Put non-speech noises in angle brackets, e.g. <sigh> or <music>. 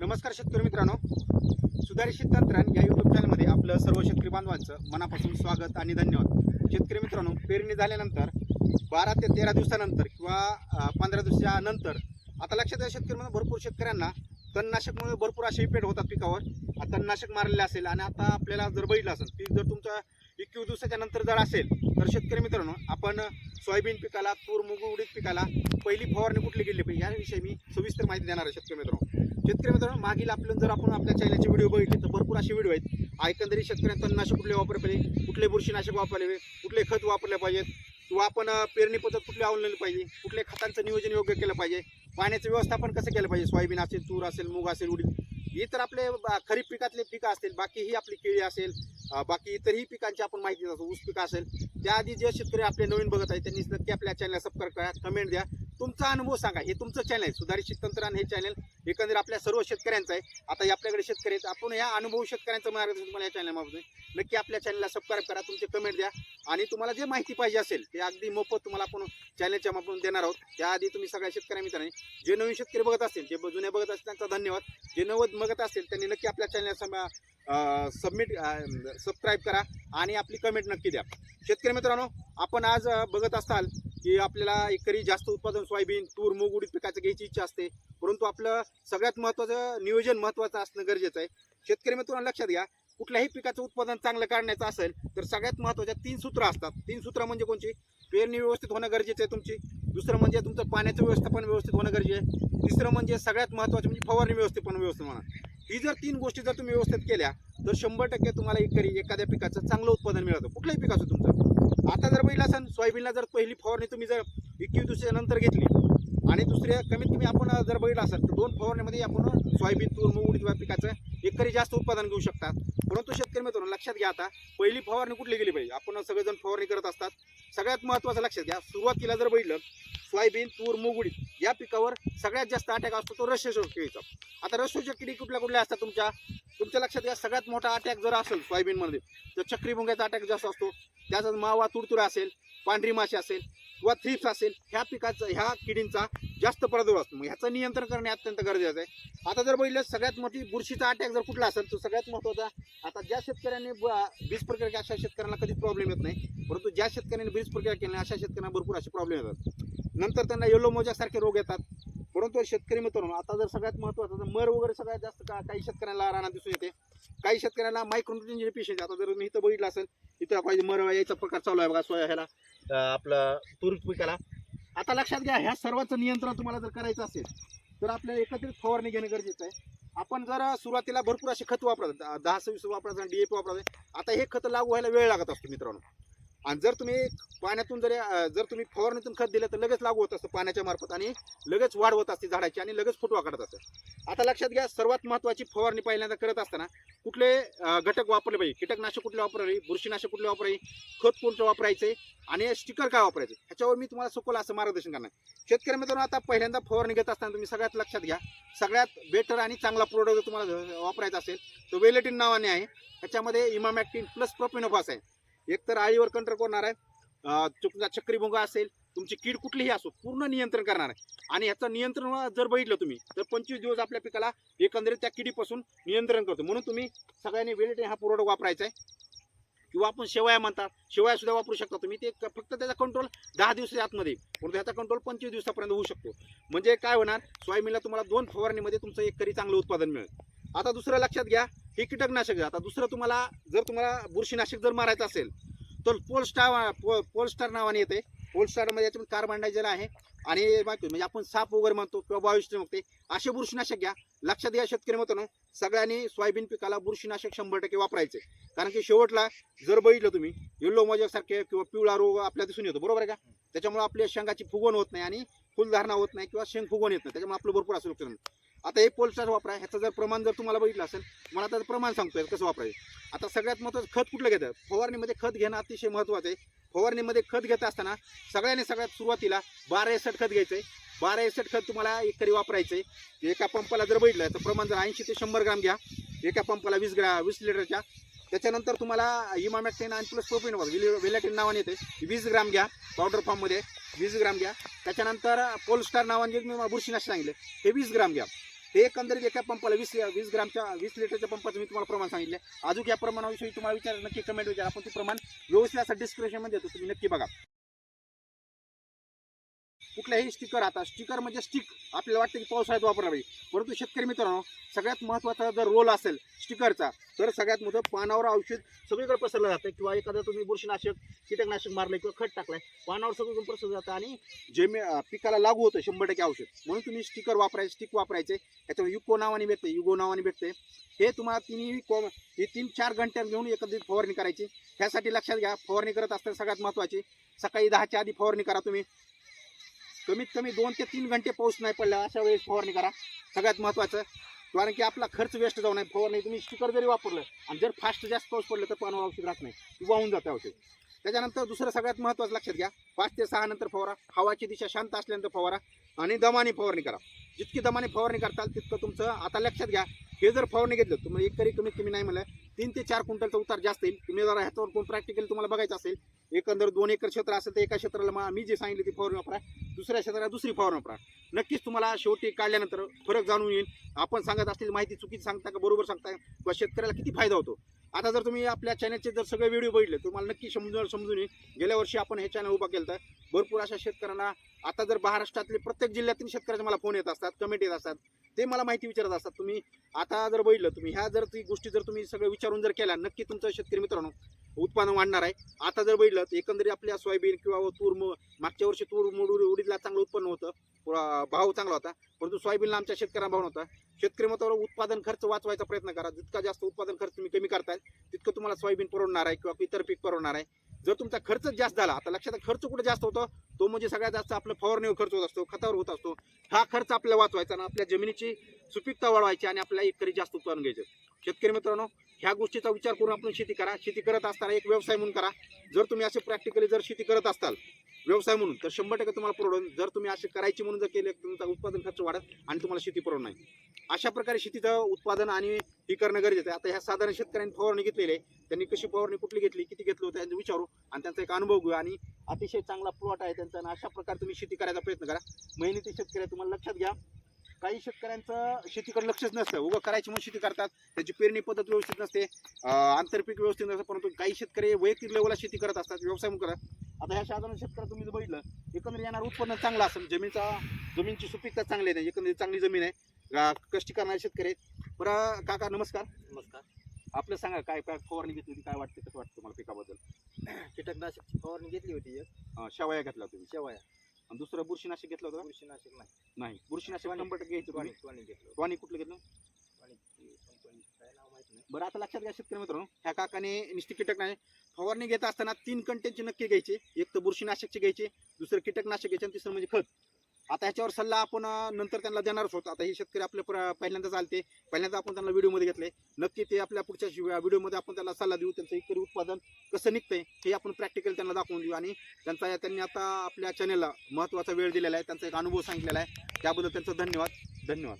नमस्कार शेतकरी मित्रांनो. सुधारित तंत्रज्ञान या युट्यूब चॅनलमध्ये आपलं सर्व शेतकरी बांधवांचं मनापासून स्वागत आणि धन्यवाद. शेतकरी मित्रांनो पेरणी झाल्यानंतर बारा ते तेरा दिवसानंतर किंवा पंधरा दिवसानंतर आता लक्षात आहे शेतकरी म्हणून भरपूर शेतकऱ्यांना तणनाशकमुळे भरपूर असे इफेक्ट होतात पिकावर. आता तणनाशक मारलेले असेल आणि आता आपल्याला जर बघितलं असेल पीक जर तुमचा एकवीस दिवसाच्या नंतर जर असेल तर शेतकरी मित्रांनो आपण सोयाबीन पिकाला तूर मूग उडीद पिकाला पहिली फवारणी कुठली केली पाहिजे? याविषयी मी सविस्तर माहिती देणार आहे शेतकरी मित्रांनो. शेतकरी मित्रांनो मागील आपलं जर आपण आपल्या चॅनलचे व्हिडिओ बघितले तर भरपूर असे व्हिडिओ आहेत. एकंदरीत शेतकऱ्यांना तणनाशक कुठले वापरले पाहिजे? कुठले बुरशीनाशक वापरले पाहिजे? कुठले खत वापरले पाहिजेत? किंवा आपण पेरणी पद्धत कुठली अवलंबली पाहिजे? कुठल्या खतांचं नियोजन योग्य केलं पाहिजे? पाण्याचं व्यवस्थापन कसं केलं पाहिजे? सोयाबीन असेल तूर असेल मूग असेल उडीद. ही तर आपले खरीप पिकातले पिकं असतील बाकी ही आपली केळी असेल बाकी इतरही पिकांची आपण माहिती देतो ऊस पिकं असेल त्याआधी जे शेतकरी आपले नवीन बघत आहेत त्यांनी नक्की आपल्या चॅनलला सबस्क्राईब करा कमेंट द्या. तुमचा अनुभव सांगा. हे तुमचं चॅनल आहे. सुधारित तंत्रज्ञान हे चॅनल एकंदर आपल्या सर्व शेतकऱ्यांचं आहे. आता हे आपल्याकडे शेतकरी आहेत. आपण या अनुभव शेतकऱ्यांचं मार्गदर्शन तुम्हाला या चॅनलमध्ये नक्की आपल्या चॅनलला सबस्क्राईब करा. तुमचे कमेंट द्या. आणि तुम्हाला जे माहिती पाहिजे असेल ते अगदी मोफत तुम्हाला आपण चॅनलच्या माध्यमातून देणार आहोत. त्याआधी तुम्ही सगळ्या शेतकऱ्या मित्रांनी जे नवीन शेतकरी बघत असतील जे जुने बघत असतील त्यांचा धन्यवाद. जे नवद बघत असतील त्यांनी नक्की आपल्या चॅनलला सबमिट सबस्क्राईब करा आणि आपली कमेंट नक्की द्या. शेतकरी मित्रांनो आपण आज बघत असाल की आपल्याला एकरी जास्त उत्पादन सोयाबीन तूर मूग उडीद पिकाचं घ्यायची इच्छा असते. परंतु आपलं सगळ्यात महत्त्वाचं नियोजन महत्त्वाचं असणं गरजेचं आहे. शेतकरी मित्रांनो लक्षात घ्या कुठल्याही पिकाचं उत्पादन चांगलं काढण्याचं असेल तर सगळ्यात महत्त्वाच्या तीन सूत्र असतात. तीन सूत्र म्हणजे कोणची? पेरणी व्यवस्थित होणं गरजेचं आहे तुमची. दुसरं म्हणजे तुमचं पाण्याचं व्यवस्थापन व्यवस्थित होणं गरजेचं आहे. तिसरं म्हणजे सगळ्यात महत्त्वाचं म्हणजे फवारणी व्यवस्थापन व्यवस्थित म्हणा ही जर तीन गोष्टी जर तुम्ही व्यवस्थित केल्या तर शंभर टक्के तुम्हाला एकरी एखाद्या पिकाचं चांगलं उत्पादन मिळतं. कुठल्याही पिकाचं तुमचं. आता जर बघितलं असेल सोयाबीनला जर पहिली फवारणी तुम्ही जर एकवीस दिवसानंतर घेतली आणि दुसऱ्या कमीत कमी आपण जर बघितलं असेल तर दोन फवारणीमध्ये आपण सोयाबीन तूर मूग उडीद पिकाचं एकरी जास्त उत्पादन घेऊ शकतात परंतु शेतकरी मित्रांनो लक्षात घ्या आता पहिली फवारणी कुठली गेली पाहिजे? आपण सगळेजण फवारणी करत असतात. सगळ्यात महत्त्वाचं लक्षात घ्या. सुरुवातीला जर बघितलं सोयाबीन तूर मुगडी उडीद या पिकावर सगळ्यात जास्त अटॅक असतो तो रस्यशोष किडीचा आता रस्यशोष किडी कुठल्या कुठल्या असतात तुमच्या? तुमच्या लक्षात घ्या सगळ्यात मोठा अटॅक जर असेल सोयाबीनमध्ये तर चक्रीभुंग्याचा अटॅक जास्त असतो. त्याचा मावा तुडतुडा असेल पांढरी माशी असेल किंवा थ्रिप्स असेल ह्या पिकाचं ह्या किडींचा जास्त प्रादुर्भाव असतो. मग ह्याचं नियंत्रण करणे अत्यंत गरजेचं आहे. आता जर बघितलं सगळ्यात मोठी बुरशीचा अटॅक जर कुठला असेल तर सगळ्यात महत्त्वाचा आता ज्या शेतकऱ्यांनी ब- बीज प्रक्रिया अशा शेतकऱ्यांना कधीच प्रॉब्लेम येत नाही. परंतु ज्या शेतकऱ्यांनी बीज प्रक्रिया केली अशा शेतकऱ्यांना भरपूर असे प्रॉब्लेम येतात. नंतर त्यांना येलो मोजासारखे रोग येतात. परंतु शेतकरी मित्रांनो आता जर सगळ्यात महत्त्वाचं तर मर वगैरे सगळ्यात जास्त का काही शेतकऱ्यांना राहणार दिसून येते. काही शेतकऱ्यांना जे पेशंट आता जर मी इथं बघितलं असेल इथं पाहिजे मरवा यायचा प्रकार चालू आहे बघा सोया ह्याला आपलं तूर पिकाला. आता लक्षात घ्या ह्या सर्वांचं नियंत्रण तुम्हाला जर करायचं असेल तर आपल्याला एकत्रित फवारणी घेणं गरजेचं आहे. आपण जर सुरुवातीला भरपूर असे खत वापरतात दहा सव्वीस वापरायचं डीएपी वापरायचं आता हे खत लागू व्हायला वेळ लागत असतो मित्रांनो. आणि जर तुम्ही पाण्यातून जर जर तुम्ही फवारणीतून खत दिलं तर लगेच लागू होत असतं पाण्याच्या मार्फत आणि लगेच वाढ होत असते झाडाची आणि लगेच फुटवा काढत असतं. आता लक्षात घ्या सर्वात महत्त्वाची फवारणी पहिल्यांदा करत असताना कुठले घटक वापरले पाहिजे? कीटकनाशक कुठले वापरावे? बुरशीनाशक कुठले वापरावे? खत कोणतं वापरायचे? आणि स्टिकर काय वापरायचे? ह्याच्यावर मी तुम्हाला सखोल असं मार्गदर्शन करणार. शेतकरी मित्रांनो आता पहिल्यांदा फवारणी घेत असताना तुम्ही सगळ्यात लक्षात घ्या सगळ्यात बेटर आणि चांगला प्रोडक्ट जर तुम्हाला वापरायचा असेल तो वेलेटिन नावाने आहे. ह्याच्यामध्ये इमामॅक्टिन प्लस प्रोपिनोफास आहे एक तर आळीवर कंट्रोल करणार आहे. अं, तुमचा असेल तुमची कीड कुठलीही असो पूर्ण नियंत्रण करणार आहे. आणि ह्याचं नियंत्रण जर बघितलं तुम्ही तर पंचवीस दिवस आपल्या पिकाला एकंदरीत त्या किडीपासून नियंत्रण करतो. म्हणून तुम्ही सगळ्यांनी वेलेटिन हा पुरवठा वापरायचा आहे. किंवा आपण शेवया म्हणतात शेवया सुद्धा वापरू शकता तुम्ही. ते फक्त त्याचा कंट्रोल दहा दिवसाच्या आतमध्ये. परंतु ह्याचा कंट्रोल पंचवीस दिवसापर्यंत होऊ शकतो. म्हणजे काय होणार सोयाबीनला तुम्हाला दोन फवारणीमध्ये तुमचं एक करी चांगलं उत्पादन मिळेल. आता दुसरं लक्षात घ्या हे कीटकनाशक आता दुसरं तुम्हाला जर तुम्हाला बुरशीनाशक जर मारायचं असेल तर पोलस्टार पो पोलस्टार नावाने येते. पोलस्टारमध्ये याच्यामध्ये कार्बन डायझेल आहे. आणि म्हणजे आपण साप वगैरे म्हणतो किंवा बायोस्टर म्हणते असे बुरशीनाशक घ्या. लक्षात घ्या शेतकरी म्हणतो सगळ्यांनी सोयाबीन पिकाला बुरशीनाशक शंभर टक्के वापरायचे कारण की शेवटला जर बघितलं तुम्ही येल्लो सारखे किंवा पिवळा रोग आपल्या दिसून येतो. बरोबर आहे का? त्याच्यामुळे आपल्या शेंगाची फुगवण होत नाही आणि फुलधारणा होत नाही किंवा शेंग फुगवण येत नाही. त्याच्यामुळे आपलं भरपूर असं नुकसान आता हे पोलस्टार वापरा ह्याचं जर प्रमाण जर तुम्हाला बघितलं असेल मला त्याचं प्रमाण सांगतोय कसं वापरायचं. आता सगळ्यात महत्त्वाचं खत कुठलं घेतं फवारणीमध्ये खत घेणं अतिशय महत्त्वाचं आहे. फवारणीमध्ये खत घेत असताना सगळ्यांनी सगळ्यात सुरुवातीला बारा एसट खत घ्यायचं आहे. बारा एसट खत तुम्हाला एकरी वापरायचं आहे. एका पंपाला जर बघितलं तर प्रमाण जर ऐंशी ते शंभर ग्राम घ्या. एका पंपाला वीस ग्रा वीस लिटरच्या. त्याच्यानंतर तुम्हाला इमामॅक्टेन आणि प्लस प्रोपिन वेलॅटिन नावाने येते. वीस ग्राम घ्या पावडर फॉर्ममध्ये. वीस ग्राम घ्या. त्याच्यानंतर पोलस्टार नावाने जे मी सांगितलं हे वीस ग्राम घ्या. ते एकंदरीत एका पंपाला वीस वीस ग्रामच्या वीस लिटरच्या पंपाचं मी तुम्हाला प्रमाण सांगितलं अजून या प्रमाणाविषयी तुम्हाला विचार नक्की कमेंट विचार आपण ते प्रमाण व्यवस्थित असं डिस्क्रिप्शनमध्ये देतो. तुम्ही नक्की बघा. कुठल्याही स्टिकर आता स्टिकर म्हणजे स्टिक आपल्याला वाटतं की पावसाळ्यात वापरला पाहिजे परंतु शेतकरी मित्रांनो सगळ्यात महत्त्वाचा जर रोल असेल स्टिकरचा तर सगळ्यात मोठं पानावर औषध सगळीकडे पसरलं जातं. किंवा एखादं तुम्ही बुरशीनाशक कीटकनाशक मारलं किंवा खत टाकलाय पानावर सगळीकडून पसरलं जातं आणि जे पिकाला लागू होतं शंभर टक्के औषध म्हणून तुम्ही स्टिकर वापरायचे स्टिक वापरायचे. याच्यावर युको नावाने भेटते युगो नावाने भेटते हे तुम्हाला तिन्ही कॉम हे तीन चार घंट्यात घेऊन एकत्रित फवारणी करायची. ह्यासाठी लक्षात घ्या फवारणी करत असताना सगळ्यात महत्त्वाची सकाळी दहाच्या आधी फवारणी करा तुम्ही. कमीत कमी दोन ते तीन घंटे पाऊस नाही पडला अशा वेळेस फवारणी करा. सगळ्यात महत्त्वाचं कारण की आपला खर्च वेस्ट जाऊ नये फवारणी तुम्ही स्टिकर जरी वापरलं आणि जर फास्ट जास्त पाऊस पडलं तर पानावर औषध राहत नाही वाहून जातं औषध. त्याच्यानंतर दुसरं सगळ्यात महत्त्वाचं लक्षात घ्या पाच ते सहा नंतर फवारा हवाची दिशा शांत असल्यानंतर फवारा आणि दमाने फवारणी करा. जितकी दमाने फवारणी करताल तितकं तुमचं आता लक्षात घ्या हे जर फवारणी घेतलं तुम्हाला एकरी कमीत कमी नाही म्हणलं तीन ते चार क्विंटलचा उतार जास्त येईल. तुम्ही जरा ह्याच्यावर कोण प्रॅक्टिकल तुम्हाला बघायचं असेल एकंदर दोन एकर क्षेत्र असेल तर एका क्षेत्राला मी जे सांगितले ती फवारणी वापरा दुसऱ्या क्षेत्राला दुसरी फवारणी वापरा नक्कीच तुम्हाला शेवटी काढल्यानंतर फरक जाणून येईल. आपण सांगत असलेली माहिती चुकीची सांगता का बरोबर सांगता किंवा शेतकऱ्याला किती फायदा होतो? आता जर तुम्ही आपल्या चॅनलचे जर सगळे व्हिडिओ बघितले तुम्हाला नक्की समजून समजून येईल. गेल्या वर्षी आपण हे चॅनल उभा केलं तर भरपूर अशा शेतकऱ्यांना आता जर महाराष्ट्रातले प्रत्येक जिल्ह्यातील शेतकऱ्याचे मला फोन येत असतात कमेंट येत असतात. ते मला माहिती विचारत असतात. तुम्ही आता जर बघितलं तुम्ही ह्या जर ती गोष्टी जर तुम्ही सगळं विचारून जर केल्या नक्की तुमचं शेतकरी मित्रांनो उत्पादन वाढणार आहे. आता जर बघितलं तर एकंदरीत आपल्या सोयाबीन किंवा तूर मागच्या वर्षी तूर मूड उडी- उडीदला चांगलं उत्पन्न होतं. भाव चांगला होता. परंतु सोयाबीनला आमच्या शेतकऱ्यांना भाव नव्हता. शेतकरी मतावर उत्पादन खर्च वाचवायचा प्रयत्न करा. जितका जास्त उत्पादन खर्च तुम्ही कमी करताय तितकं तुम्हाला सोयाबीन परवडणार आहे किंवा इतर पीक परवडणार आहे. जर तुमचा खर्चच जास्त झाला आता लक्षात खर्च कुठे जास्त होतो? तो म्हणजे सगळ्यात जास्त आपलं फवारणीवर खर्च होत असतो खतावर होत असतो. हा खर्च आपल्याला वाचवायचा आणि आपल्या जमिनीची सुपीकता वाढवायची आणि आपल्याला एकरी जास्त उत्पादन घ्यायचं. शेतकरी मित्रांनो ह्या गोष्टीचा विचार करून आपण शेती करा. शेती करत असताना एक व्यवसाय म्हणून करा. जर तुम्ही असे प्रॅक्टिकली जर शेती करत असाल व्यवसाय म्हणून तर शंभर टक्के तुम्हाला परवडेल जर तुम्ही असे करायचे म्हणून जर केले तुमचा उत्पादन खर्च वाढत आणि तुम्हाला शेती परवड नाही. अशा प्रकारे शेतीचं उत्पादन आणि ही करणं गरजेचं आहे. आता ह्या साधारण शेतकऱ्यांनी फवारणी घेतलेली आहे. त्यांनी कशी फवारणी कुठली घेतली किती घेतलं होतं त्यांचं विचारू आणि त्यांचा एक अनुभव घेऊ. आणि अतिशय चांगला प्लॉट आहे त्यांचा आणि अशा प्रकारे तुम्ही शेती करायचा प्रयत्न करा. मेहनती शेतकरी आहे, तुम्हाला लक्षात घ्या. काही शेतकऱ्यांचं शेतीकडे लक्षच नसतं. उगं करायची म्हणून शेती करतात. त्याची पेरणी पद्धत व्यवस्थित नसते. आंतरपीक व्यवस्थित नसतं. परंतु काही शेतकरी वैयक्तिक लेवलला शेती करत असतात. व्यवसाय म्हणून करतात आता ह्या साधारण शेतकऱ्या तुम्ही जर बघितलं एकंदरीत येणार उत्पन्न चांगलं असेल जमीनचा जमीनची सुपीकता चांगली आहे एकंदरीत चांगली जमीन आहे. कष्टी करणारे शेतकरी आहेत. बरं काका नमस्कार. नमस्कार. आपलं सांगा काय काय फवारणी घेतली होती काय वाटतं कसं वाटतं तुम्हाला पिकाबद्दल? <clears throat> कीटकनाशकची फवारणी घेतली होती एक. शेवया घेतला तुम्ही. शेवया. आणि दुसरं बुरशीनाशक घेतलं होतं? बुरशीनाशक नाही. नाही. बुरशीनाशक. शंभर टक्के घ्यायचं घेतलं. टॉनिक कुठलं घेतलं? बरं आता लक्षात घ्या शेतकरी मित्रांनो. ह्या काकाने निश्चित नाही फवारणी घेत असताना तीन कंटेनचे नक्की घ्यायचे. एक तर बुरशीनाशकचे घ्यायचे दुसरं कीटकनाशक घ्यायचे आणि तिसरं म्हणजे खत. आता ह्याच्यावर सल्ला आपण नंतर त्यांना देणारच होतो आता हे शेतकरी आपले प्र- पहिल्यांदा चालते. पहिल्यांदा आपण त्यांना व्हिडिओमध्ये घेतले. नक्की ते आपल्या पुढच्या व्हिडिओमध्ये आपण त्याला सल्ला देऊ. त्यांचं एकरी उत्पादन कसं निघतंय हे आपण प्रॅक्टिकल त्यांना दाखवून देऊ. आणि त्यांचा त्यांनी आता आपल्या चॅनलला महत्त्वाचा वेळ दिलेला आहे. त्यांचा एक अनुभव सांगितलेला आहे. त्याबद्दल त्यांचा धन्यवाद. धन्यवाद.